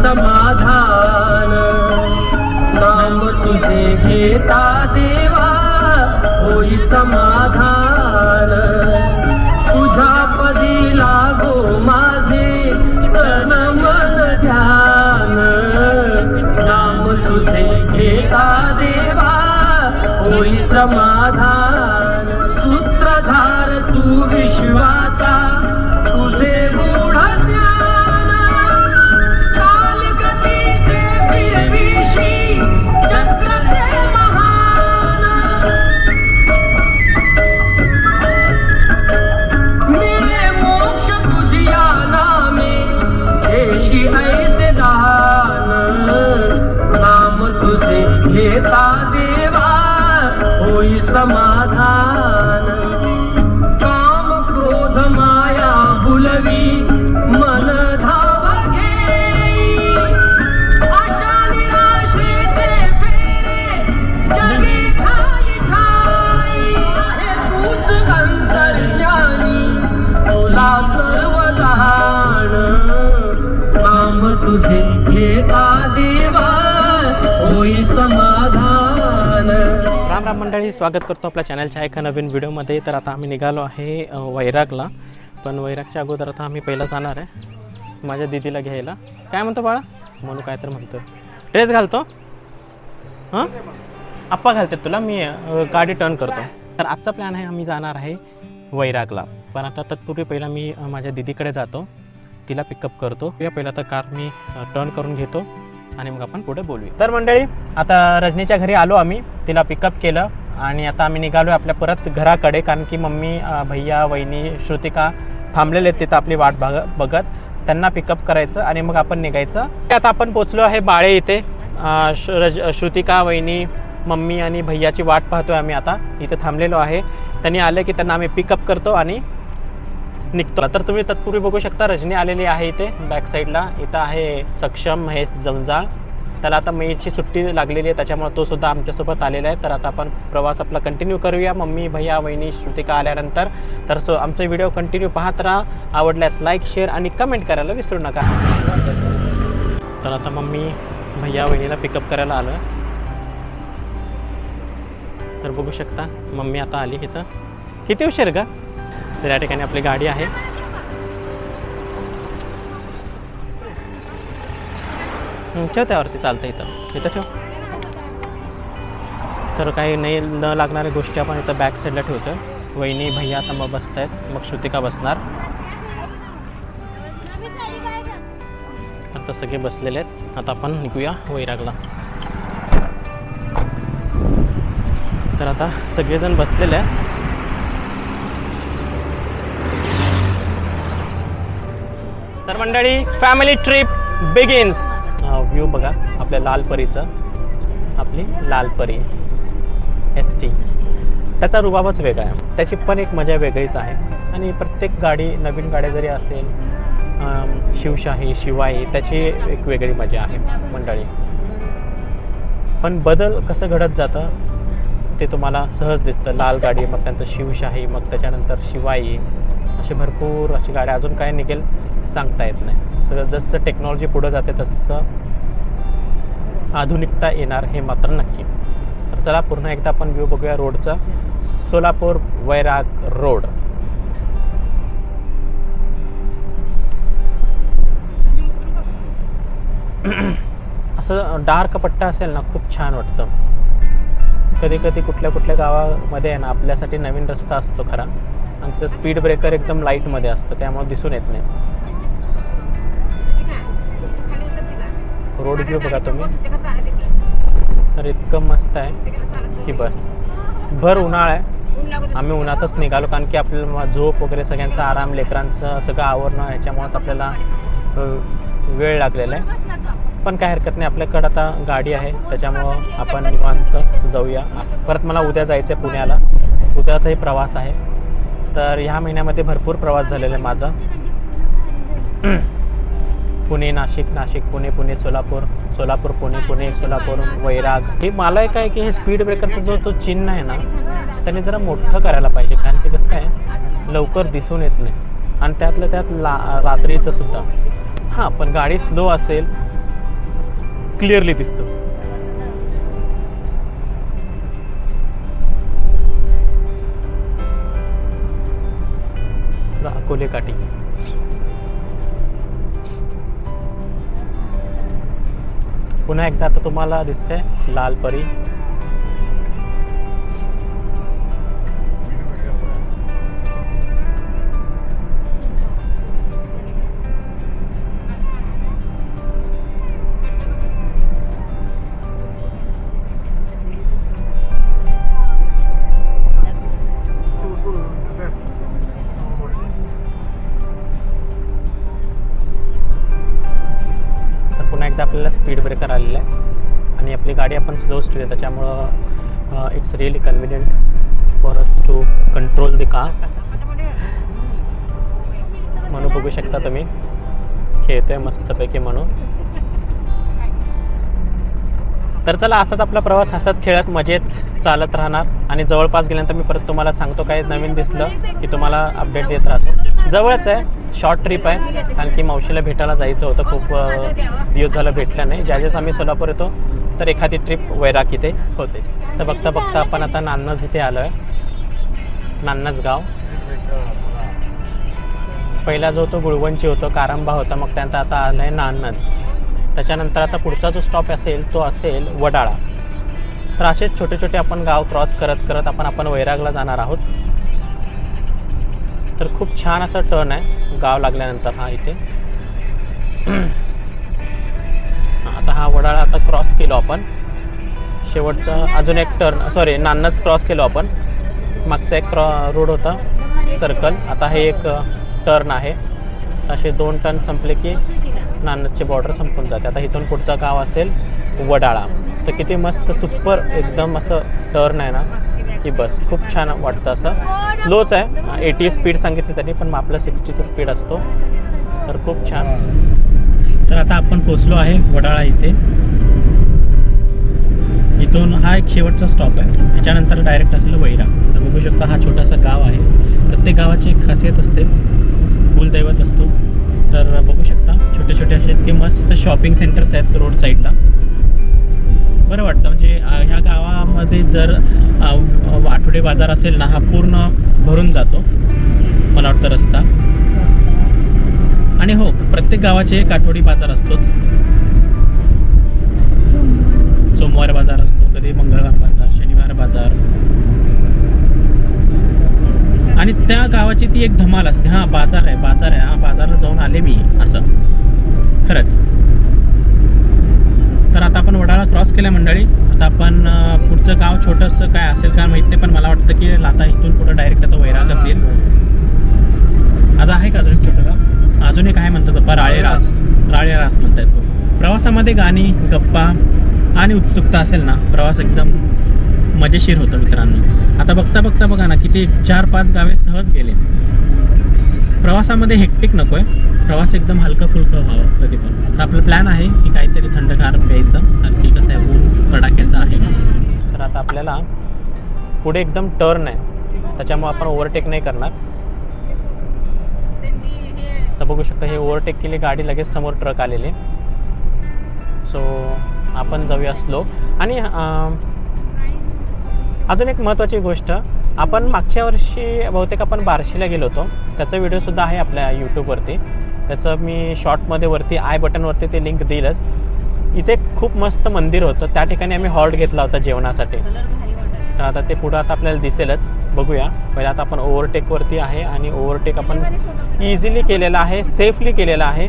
समाधान। नाम तुझे घेता देवा होई समाधान। तुझ्या पदी लागो माझे तन मन ध्यान। नाम तुझे घेता देवा होई समाधान। सूत्रधार तू विश्वाचा तुझे घेता देवा होई समाधान. राम राम मंडळी स्वागत करतो आपल्या चॅनलच्या एका नवीन व्हिडिओमध्ये. तर आता आम्ही निघालो आहे वैरागला. पण वैरागच्या अगोदर आता आम्ही पहिला जाणार आहे माझ्या दिदीला घ्यायला. काय म्हणतो बाळा? म्हणू काय तर म्हणतो ड्रेस घालतो? हां? आप्पा घालतात तुला मी गाडी टर्न करतो. तर आजचा प्लॅन आहे आम्ही जाणार आहे वैरागला. पण आता तत्पूर्वी पहिला मी माझ्या दिदीकडे जातो. तिला पिकअप करतो. या पहिला तर कार मी टर्न करून घेतो आणि मग आपण पुढे बोलूया. तर मंडळी आता रजनीच्या घरी आलो आम्ही. तिला पिकअप केलं आणि आता आम्ही निघालो आपल्या परत घराकडे कारण की मम्मी भैया वहिनी श्रुतिका थांबलेले आहेत तिथं आपली वाट बघ बघत. त्यांना पिकअप करायचं आणि मग आपण निघायचं. आता आपण पोचलो आहे बाळे इथे. रज श्रुतिका वहिनी मम्मी आणि भैयाची वाट पाहतोय आम्ही आता. इथे थांबलेलो आहे. त्यांनी आलं की त्यांना आम्ही पिकअप करतो आणि निघतो. तर तुम्ही तत्पूर्वी बघू शकता रजनी आलेली आहे इथे बॅक साईडला इथं आहे सक्षम महेश जंजाळ. त्याला आता मेची सुट्टी लागलेली आहे त्याच्यामुळे तो सुद्धा आमच्यासोबत आलेला आहे. तर आता आपण प्रवास आपला कंटिन्यू करूया. मम्मी भैया वहिनी श्रुतिका आल्यानंतर. तर सो आमचा व्हिडिओ कंटिन्यू पाहत राहा. आवडल्यास लाईक शेअर आणि कमेंट करायला विसरू नका. तर आता मम्मी भैया वहिनीला पिकअप करायला आलं तर बघू शकता मम्मी आता आली इथं. किती उशीर का तर या ठिकाणी आपली गाडी आहे. ठेव त्यावरती चालतं इथं. इथं ठेव. तर काही नाही न लागणाऱ्या गोष्टी आपण इथं बॅक साईडला ठेवतो वहिनी भैया आता मग बसत आहेत मग श्रुतिका बसणार? आता सगळे बसलेले आहेत. आता आपण निघूया वैरागला. तर आता सगळेजण बसलेले आहेत. तर मंडळी फॅमिली ट्रिप बिगिन्स व्ह्यू बघा आपल्या लालपरीचं. आपली लालपरी. एस टी त्याचा रुबाबच वेगळा आहे. त्याची पण एक मजा वेगळीच आहे. आणि प्रत्येक गाडी नवीन गाड्या जरी असेल शिवशाही शिवाई त्याची एक वेगळी मजा आहे मंडळी. पण बदल कसं घडत जातं ते तुम्हाला सहज दिसतं. लाल गाडी मग त्यानंतर शिवशाही मग त्याच्यानंतर शिवाई. असे भरपूर अशी गाड्या. अजून काय निघेल? सांगता येत नाही. सगळं जसं टेक्नॉलॉजी पुढं जाते तसं आधुनिकता येणार हे मात्र नक्की. तर चला पुन्हा एकदा आपण व्ह्यू बघूया रोडचा सोलापूर वैराग रोड असं डार्क पट्टा असेल ना खूप छान वाटतं. कधी कधी कुठल्या कुठल्या गावामध्ये आहे ना आपल्यासाठी नवीन रस्ता असतो खरा. आणि तिथं स्पीड ब्रेकर एकदम लाईटमध्ये असतं त्यामुळे दिसून येत नाही. रोड व्ह्यू बघा तुम्ही. तर इतकं मस्त आहे की बस. भर उन्हाळा आहे. आम्ही उन्हातच निघालो कारण की आपल्याला झोप वगैरे सगळ्यांचा आराम लेकरांचं सगळं आवरणं ह्याच्यामुळेच आपल्याला वेळ लागलेला आहे. पण काय हरकत नाही. आपल्याकडं आता गाडी आहे. त्याच्यामुळं आपण निवांत जाऊया. परत मला उद्या जायचं आहे पुण्याला. उद्याचाही प्रवास आहे. तर ह्या महिन्यामध्ये भरपूर प्रवास झालेला आहे माझा. पुणे नाशिक नाशिक पुणे पुणे सोलापूर सोलापूर पुणे पुणे सोलापूर वैराग. हे मला एक आहे की हे स्पीड ब्रेकरचा जो तो चिन्ह आहे ना त्याने जरा मोठं करायला पाहिजे कारण की कसं आहे लवकर दिसून येत नाही. आणि त्यातलं त्यात ला रात्रीचं सुद्धा. हां पण गाडी स्लो असेल क्लिअरली दिसतो. अकोले काठी पुन्हा एकदा आता तुम्हाला दिसते लाल परी. आपल्याला स्पीड ब्रेकर आलेला आहे. आणि आपली गाडी आपण स्लो स्पीड आहे त्याच्यामुळं it's really convenient for us to control the car म्हणून बघू शकता तुम्ही. खेळतोय मस्तपैकी म्हणून तर चला असाच आपला प्रवास हसत खेळत मजेत चालत राहणार. आणि जवळपास गेल्यानंतर मी परत तुम्हाला सांगतो काय नवीन दिसलं की तुम्हाला अपडेट देत राहतो. जवळच आहे. शॉर्ट ट्रिप आहे. कारण की मावशीला भेटायला जायचं होतं. खूप दिवस झालं भेटलं नाही. ज्यावेळेस आम्ही सोलापूर येतो तर एखादी ट्रिप वैराग इथे होते तर बघता बघता आपण आता नान्नज इथे आलो आहे नान्नज गाव. पहिला जो तो गुळवंची होतो कारंबा होता. मग त्यानंतर आता आलं आहे नान्नज. त्याच्यानंतर आता पुढचा जो स्टॉप असेल तो असेल वडाळा. तर असेच छोटे छोटे आपण गाव क्रॉस करत करत आपण आपण वैरागला जाणार आहोत. तर खूप छान असा टर्न आहे. गाव लागल्यानंतर हा इथे. आता हा वडाळा आता क्रॉस केलो आपण. शेवटचा अजून एक टर्न सॉरी नान्नच क्रॉस केलो आपण. मागचा एक क्रॉ रोड होता सर्कल आता हे एक टर्न आहे. असे दोन टर्न संपले की नान्नजचे बॉर्डर संपून जाते. आता इथून पुढचं गाव असेल वडाळा. तर किती मस्त सुपर एकदम असं टर्न आहे ना. ही बस. खूप छान वाटतं असं. स्लोच आहे. एटी स्पीड सांगितली त्यांनी पण आपलं सिक्स्टीचा स्पीड असतो. तर खूप छान. तर आता आपण पोचलो आहे वडाळा इथे. इथून हा एक शेवटचा स्टॉप आहे. त्याच्यानंतर डायरेक्ट असेल वैरा. तर बघू शकता हा छोटासा गाव आहे. प्रत्येक गावाची एक खासियत असते. कुलदैवत असतो. तर बघू शकता छोटे छोटे असे इतके मस्त शॉपिंग सेंटर्स आहेत रोड साईडला बरं वाटतं. म्हणजे ह्या गावामध्ये जर आठवडे बाजार असेल ना हा पूर्ण भरून जातो मला वाटतं रस्ता. आणि हो प्रत्येक गावाचे एक आठवडी बाजार असतोच. सोमवार बाजार असतो कधी मंगळवार बाजार शनिवार बाजार. आणि त्या गावाची ती एक धमाल असते हा बाजार आहे बाजार आहे हा बाजारला जाऊन आले मी असं. खरंच. तर आता आपण वडाळा क्रॉस केल्या मंडळी. आता आपण पुढचं गाव छोटंसं काय असेल काय माहिती नाही पण मला वाटतं की आता इथून पुढं डायरेक्ट आता वैरागच येईल आता आहे का अजून एक छोटं गाव? अजून एक आहे म्हणतात बाप्पा राळे रास. राळे रास म्हणतात तो प्रवासामध्ये गाणी गप्पा आणि उत्सुकता असेल ना प्रवास एकदम मजेशीर होतो मित्रांनो. आता बघता बघता बघा ना किती चार पाच गावे सहज गेले. प्रवासामध्ये हेक्टिक नको आहे प्रवास एकदम हलका फुलका व्हावा कधी पण तर आपलं प्लॅन आहे की काहीतरी थंडगार प्यायचं. आणखी की कसं आहे ऊन कडाक्याचं आहे. तर आता आपल्याला पुढे एकदम टर्न आहे. त्याच्यामुळे आपण ओव्हरटेक नाही करणार. तर बघू शकता हे ओव्हरटेक केली गाडी लगेच समोर ट्रक आलेली. सो आपण जाऊया स्लो आणि अजून एक महत्त्वाची गोष्ट. आपण मागच्या वर्षी बहुतेक आपण बार्शीला गेलो होतो. त्याचा व्हिडिओसुद्धा आहे आपल्या यूट्यूबवरती त्याचं मी शॉर्टमध्ये वरती आय बटनवरती ते लिंक देईलच. इथे खूप मस्त मंदिर होतं. त्या ठिकाणी आम्ही हॉल्ट घेतला होता जेवणासाठी. तर आता ते पुढं आता आपल्याला दिसेलच. बघूया. पहिले आता आपण ओव्हरटेकवरती आहे आणि ओव्हरटेक आपण इझिली केलेला आहे सेफली केलेला आहे.